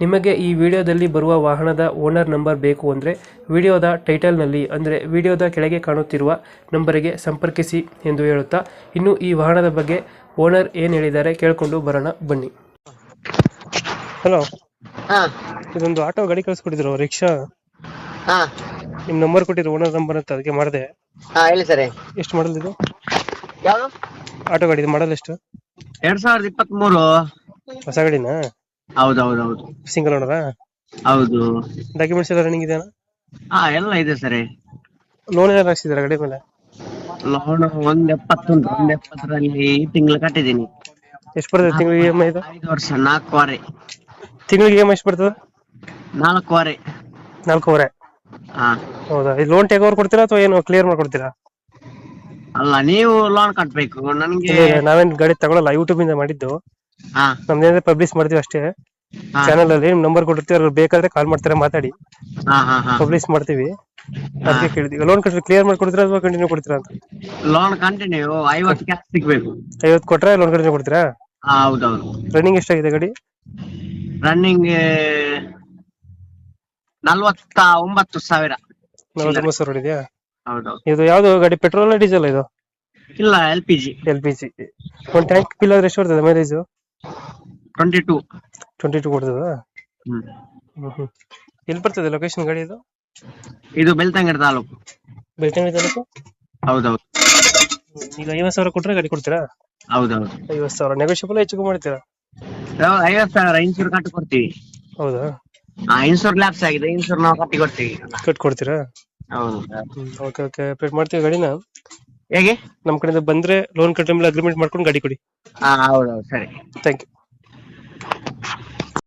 ನಿಮಗೆ ಈ ವಿಡಿಯೋದಲ್ಲಿ ಬರುವ ವಾಹನದ ಓನರ್ ನಂಬರ್ ಬೇಕು ಅಂದರೆ ವಿಡಿಯೋದ ಟೈಟಲ್ನಲ್ಲಿ ಅಂದರೆ ವಿಡಿಯೋದ ಕೆಳಗೆ ಕಾಣುತ್ತಿರುವ ನಂಬರಿಗೆ ಸಂಪರ್ಕಿಸಿ ಎಂದು ಹೇಳುತ್ತಾ ಇನ್ನು ಈ ವಾಹನದ ಬಗ್ಗೆ ಓನರ್ ಏನು ಹೇಳಿದ್ದಾರೆ ಕೇಳಿಕೊಂಡು ಬರೋಣ ಬನ್ನಿ. ಹಲೋ ಹಾ. ಇದೊಂದು ಆಟೋ ಗಾಡಿ ಕಳಿಸ್ಕೊಟ್ಟಿದ್ರು ರಿಕ್ಷಾ. ಹಾ. ನಿಮ್ಮ ನಂಬರ್ ಕೊಟ್ಟಿದ್ರು ಓನರ್ ನಂಬರ್ ಅಂತ ಅದಕ್ಕೆ ಮಾಡಿದೆ. ಹಾ ಹೇಳಿ ಸರ್. ಎಷ್ಟು ಮಾಡಲ್ ಇದು? ಯಾವುದು? ಆಟೋ ಗಾಡಿ ಮಾಡಲ್ ಎಷ್ಟು? ಎರಡ್ ಸಾವಿರದ ಇಪ್ಪತ್ತ್ ಮೂರು ಹೊಸ ಗಾಡಿನಾ? ಹೌದೌದೌದು. ಸಿಂಗಲ್ ಓನರಾ ಹೌದು. ಡಾಕ್ಯುಮೆಂಟ್ಸ್ ಎಲ್ಲ ರನ್ನಿಂಗ್ ಇದೆಯಾ? ಹಾ ಎಲ್ಲ ಇದೆ ಸರ್. ಲೋನ್ ಏನಾದ್ರು ಹಾಕ್ಸಿದಾರ ಗಾಡಿ ಮೇಲೆ? ಲೋನ್ ಒಂದ್ ಎಪ್ಪತ್ತೊಂದು ಒಂದ್ ಎಪ್ಪತ್ತರಲ್ಲಿ ಈ ತಿಂಗಳು ಕಟ್ಟಿದೀನಿ ಎಷ್ಟು ಬರ್ತದೆ ತಿಂಗಳಿಗೆ ಇ ಎಂ ಐ ಇದು? ಐದು ವರ್ಷ ನಾಲ್ಕೂವರೆ. ತಿಂಗಳಿಗೆ ಇ ಎಂ ಐ ಎಷ್ಟು ಬರ್ತದೆ? ನಾಲ್ಕುವರೆ. ನಾಲ್ಕೂವರೆ? ಹಾ. ಹೌದಾ? ಇದು ಲೋನ್ ಟೇಕ್ ಓವರ್ ಕೊಡ್ತೀರಾ ಅಥವಾ ಏನು ಕ್ಲಿಯರ್ ಮಾಡ್ಕೊಡ್ತೀರಾ? ಅಲ್ಲ ನೀವು ಲೋನ್ ಕಟ್ಟಬೇಕು ನನಗೆ ಇಲ್ಲ, ನಾವೇನ್ ಗಾಡಿ ತಗೊಳಲ್ಲ ಯೂಟ್ಯೂಬ್ ಇಂದ ಮಾಡಿದ್ದು. ಹಾ. ನಮ್ದೇನಾದ್ರೆ ಪಬ್ಲಿಷ್ ಮಾಡ್ತೀವಿ ಅಷ್ಟೇ. ಹಾ. ಚಾನಲ್ ಅಲ್ಲಿ ನಿಮ್ ನಂಬರ್ ಕೊಟ್ಟಿರ್ತೀವಿ ಅವ್ರು ಬೇಕಾದ್ರೆ ಕಾಲ್ ಮಾಡ್ತಾರೆ ಮಾತಾಡಿ. ಹಾ ಹಾ ಹಾ. ಪಬ್ಲಿಷ್ ಮಾಡ್ತೀವಿ. ಅದಕ್ಕೆ ಕೇಳಿದ್ವಿ. ಲೋನ್ ಕಟ್ಟಿದ್ರೆ ಕ್ಲಿಯರ್ ಮಾಡ್ಕೊಡ್ತೀರಾ ಅಥವಾ ಕಂಟಿನ್ಯೂ ಕೊಡ್ತೀರಾ ಅಂತ? ಲೋನ್ ಕಂಟಿನ್ಯೂ ಐವತ್ತು ಕ್ಯಾಶ್ ಸಿಗ್ಬೇಕು. ಐವತ್ತು ಕೊಟ್ರೆ ಲೋನ್ ಕಂಟಿನ್ಯೂ ಕೊಡ್ತೀರಾ? ಹಾ ಹೌದೌದು. ರನ್ನಿಂಗ್ ಎಷ್ಟಾಗಿದೆ ಗಾಡಿ? ರನ್ನಿಂಗ್ ನಲ್ವತ್ತ ಒಂಬತ್ತು ಸಾವಿರ. ನಲವತ್ತೊಂಬತ್ತು ಸಾವಿರ ಇದೆಯಾ ಹೌದೌದು. ಇದು ಯಾವ್ದು ಗಾಡಿ ಪೆಟ್ರೋಲ್ ಡೀಸೆಲ್ ಇದು? ಇಲ್ಲ L P G L P G ಒಂದು ಟ್ಯಾಂಕ್ ಫಿಲ್ ಆದ್ರೆ ಎಷ್ಟು ಬರ್ತದೆ mileage twenty two twenty two ಕೊಡ್ತದ? ಹ್ಮ್. ಎಲ್ಲಿ ಬರ್ತದೆ ಲೊಕೇಶನ್ ಗಾಡಿ ಇದು? ಇದು ಬೆಳ್ತಂಗಡಿ ತಾಲೂಕು. ಬೆಳ್ತಂಗಡಿ ತಾಲೂಕು? ಹೌದೌದು. ಈಗ ಐವತ್ತು ಸಾವಿರ ಕೊಟ್ರೆ ಗಾಡಿ ಕೊಡ್ತೀರಾ? ಹೌದೌದು. ಐವತ್ತು ಸಾವಿರ. ನೆಗೋಷಿಯಬಲ್ ಹೆಚ್ಚು ಮಾಡ್ತೀರಾ? ಐವತ್ತು ಸಾವಿರ ಇನ್ಸೂರ್ ಕಟ್ಟಿ ಕೊಡ್ತೀವಿ. ಹೌದಾ? ಇನ್ಸೂರ್ ಲ್ಯಾಪ್ಸ್ ಆಗಿದೆ ಇನ್ಸೂರ್ ನಾವು ಕಟ್ಟಿ ಕೊಡ್ತೀವಿ. ಕಟ್ ಕೊಡ್ತೀರಾ ಹೌದು ಓಕೆ ಓಕೆ ಅಪ್ಡೇಟ್ ಮಾಡ್ತೀವಿ ಗಾಡಿನ? ಹೇಗೆ? ನಮ್ಮ ಕಡೆಯಿಂದ ಬಂದ್ರೆ ಲೋನ್ ಕಟ್ಟೋ ಮೇಲೆ ಅಗ್ರಿಮೆಂಟ್ ಮಾಡ್ಕೊಂಡು ಗಾಡಿ ಕೊಡಿ. ಹಾ ಹೌದೌದು ಸರಿ. Thank you